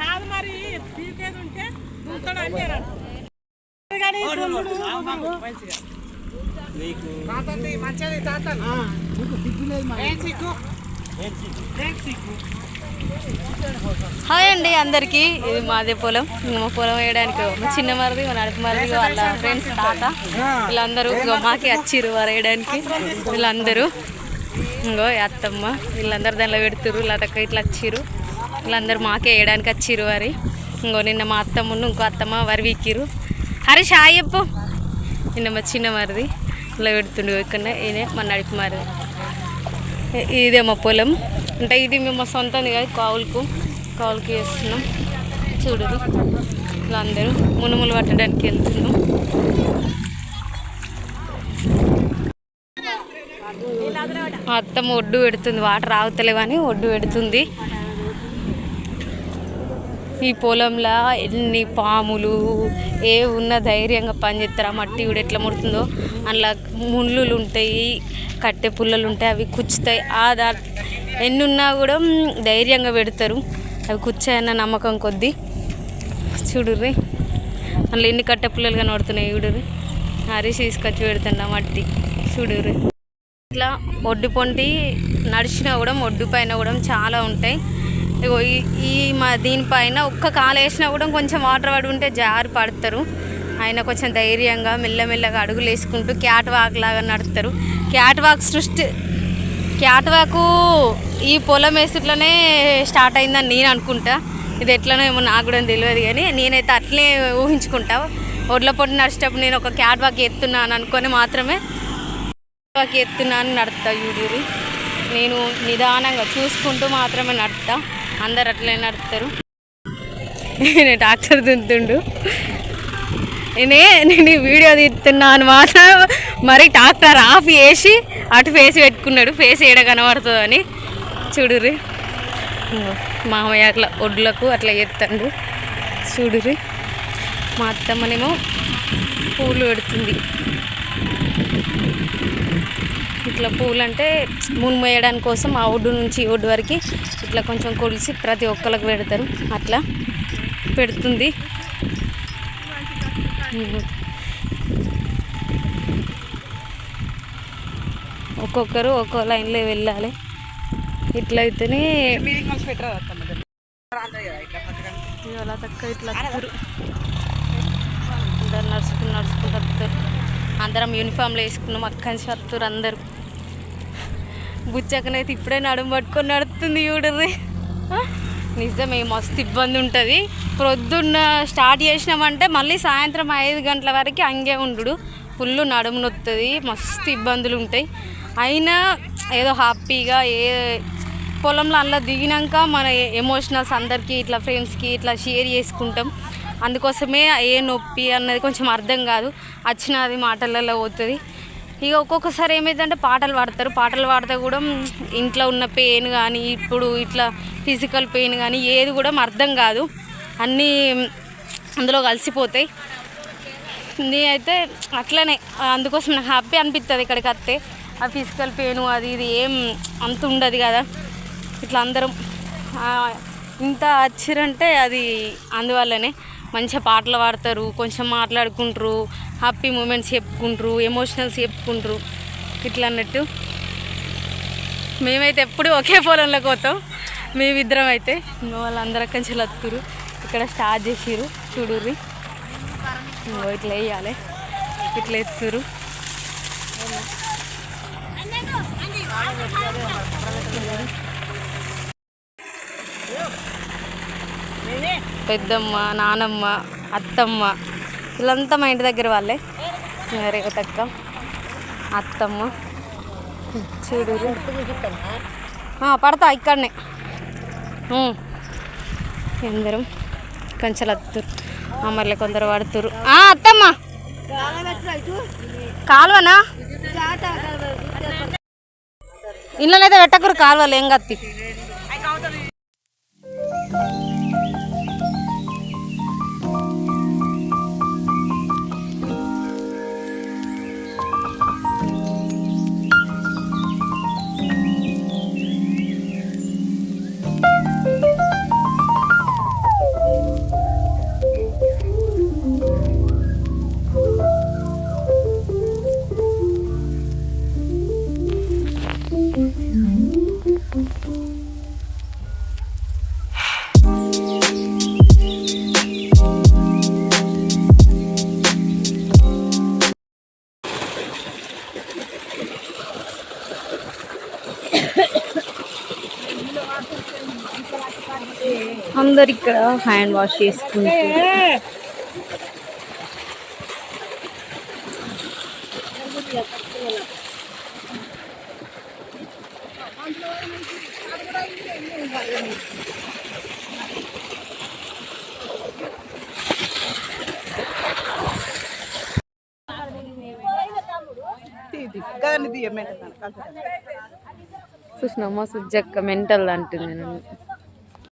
కాదు మరి పీకేది ఉంటే దుంతడు మంచిది తాతలు హాయ్ అండి అందరికీ. ఇది మాదే పొలం. మా పొలం వేయడానికి మా చిన్న మరిది మా నడుపు మరిది వాళ్ళ ఫ్రెండ్స్ తాత. వీళ్ళందరూ మాకే వచ్చిర్రు వారు వేయడానికి వీళ్ళందరూ. ఇంగో ఈ అత్తమ్మ వీళ్ళందరూ దానిలో పెడుతురు లతక్క ఇట్లా వచ్చిర్రు. వీళ్ళందరూ మాకే వేయడానికి వచ్చిర్రు వారి. ఇంగో నిన్న మా అత్తమ్మను ఇంకో అత్తమ్మ వరి వీక్కిరు హరీష్ హాయ్ నిన్న మా చిన్న మరిది ఇలా పెడుతుండు ఇక్కడ ఈయనే మా నడుపు మరిది. ఇదే మా పొలం. అంటే ఇది మేము సొంతంది కాదు కావులకు కావులకి వేస్తున్నాం. చూడరు వీళ్ళందరూ మునుములు పట్టడానికి వెళ్తున్నాం. మా అత్తమ్మ ఒడ్డు పెడుతుంది వాటర్ ఆగుతలేవని ఒడ్డు పెడుతుంది. ఈ పొలంలో ఎన్ని పాములు ఏ ఉన్న ధైర్యంగా పనిచేస్తారా మట్టి కూడా ఎట్లా ముడుతుందో? అందులో ముళ్ళు ఉంటాయి కట్టె పుల్లలు ఉంటాయి అవి కుచ్చుతాయి. ఆ దా ఎన్ని ఉన్నా కూడా ధైర్యంగా పెడతారు. అవి కుచ్చాయన్న నమ్మకం కొద్దీ. చూడుర్రి అందులో ఎన్ని కట్టె పుల్లలు కనబడుతున్నాయి చూడుర్రి. హరీష్ తీసుకొచ్చి పెడుతున్నా మట్టి. చూడుర్రి. ఇట్లా ఒడ్డు పొంటి నడిచినా కూడా ఒడ్డు పైన కూడా చాలా ఉంటాయి. ఇగో ఈ- ఈ మా దీనిపైన ఒక్క కాలు వేసినా కూడా కొంచెం వాటర్ పడి ఉంటే జారి పడతారు. ఆయన కొంచెం ధైర్యంగా మెల్లమెల్లగా అడుగులు వేసుకుంటూ క్యాట్ వాక్ లాగా నడుస్తారు క్యాట్ వాక్ సృష్టి క్యాట్ వాకు ఈ పొలం వేసుట్లోనే స్టార్ట్ అయిందని నేను అనుకుంటా. ఇది ఎట్లనో ఏమో నాకు కూడా తెలియదు కానీ నేనైతే అట్లే ఊహించుకుంటా. ఒడ్ల పొట్టి నడిచేటప్పుడు నేను ఒక క్యాట్ వాక్ ఎత్తున్నాను అనుకొని మాత్రమే వాకి ఎత్తున్నాను నడుపుతా యూడియూరి నేను నిదానంగా చూసుకుంటూ మాత్రమే నడుపుతా. అందరు అట్లే నడుపుతారు. నేను డాక్టర్ తింటుండు నేనే నేను ఈ వీడియో తీస్తున్నాను మాత్రం మరి డాక్టర్ ఆఫ్ చేసి అటు ఫేస్ పెట్టుకున్నాడు. ఫేస్ ఏడ కనబడుతుందని చూడుర్రి. మామయ్య అట్లా ఒడ్లకు అట్లా ఎత్తండు. చూడుర్రి. మా అత్తమ్మనేమో పూలు పెడుతుంది. ఇట్లా పూలు అంటే మున్మేయడానికి కోసం ఆ ఒడ్డు నుంచి ఈ ఒడ్డు వరకు ఇట్లా కొంచెం కొలిసి ప్రతి ఒక్కరికి పెడతారు. అట్లా పెడుతుంది. ఒక్కొక్కరు ఒక్కో లైన్లో వెళ్ళాలి. ఇట్లా అయితేనే ఇట్లా ఇవాళ ఇట్లా నడుచుకుని నడుచుకుంటారు అందరం యూనిఫామ్లు వేసుకున్నాం అక్కడి నుంచి వస్తారు అందరూ బుచ్చకనైతే ఇప్పుడే నడుము పట్టుకొని నడుస్తుంది చూడర్రి. నిజమే మస్తు ఇబ్బంది ఉంటుంది. ప్రొద్దున్న స్టార్ట్ చేసినామంటే మళ్ళీ సాయంత్రం ఐదు గంటల వరకు అంగే ఉండు ఫుల్ నడుము నొత్తుంది మస్తు ఇబ్బందులు ఉంటాయి. అయినా ఏదో హ్యాపీగా ఏ పొలంలో అలా దిగినాక మన ఎమోషనల్స్ అందరికీ ఇట్లా ఫ్రెండ్స్కి ఇట్లా షేర్ చేసుకుంటాం. అందుకోసమే ఏ నొప్పి అన్నది కొంచెం అర్థం కాదు. వచ్చినది మాటలలో పోతుంది. ఇక ఒక్కొక్కసారి ఏమైందంటే పాటలు పాడతారు. పాటలు పాడితే కూడా ఇంట్లో ఉన్న పెయిన్ కానీ ఇప్పుడు ఇట్లా ఫిజికల్ పెయిన్ కానీ ఏది కూడా అర్థం కాదు. అన్నీ అందులో కలిసిపోతాయి. నేనైతే అట్లనే అందుకోసం నాకు హ్యాపీ అనిపిస్తుంది ఇక్కడికి వస్తే ఆ ఫిజికల్ పెయిన్ అది ఇది ఏం అంత ఉండదు కదా. ఇట్లా అందరం ఇంత వచ్చిరంటే అది అందువల్లనే. మంచిగా పాటలు పాడతారు కొంచెం మాట్లాడుకుంటారు హ్యాపీ మూమెంట్స్ చెప్పుకుంటారు ఎమోషనల్స్ చెప్పుకుంటారు ఇట్లా అన్నట్టు. మేమైతే ఎప్పుడు ఒకే పొలంలోకి పోతాం. మేమిద్దరం అయితే ఇంకా వాళ్ళందరూ కంచెలు ఇక్కడ స్టార్ట్ చేసిరు చూడుర్రి. ఇంకో ఇట్లా వేయాలి. ఇట్లా ఎత్తురు పెద్దమ్మ నానమ్మ అత్తమ్మ వీళ్ళంతా మా ఇంటి దగ్గర వాళ్ళే. రేవతక్క అత్తమ్మ చూడు పడతా ఇక్కడనే. ఉం. అందరం కంచెలు అత్తురు. అమ్మర్లే కొందరు పడుతురు. ఆ, అత్తమ్మ! కాలువనా? ఇళ్ళనైతే పెట్టకురు కాలువలు ఏం కత్తి? అందరు ఇక్కడ హ్యాండ్ వాష్ చేసుకుంటారు కానీ తీయమంటే చూసినామా సుజ్జక్క మెంటల్ అంటుంది నన్ను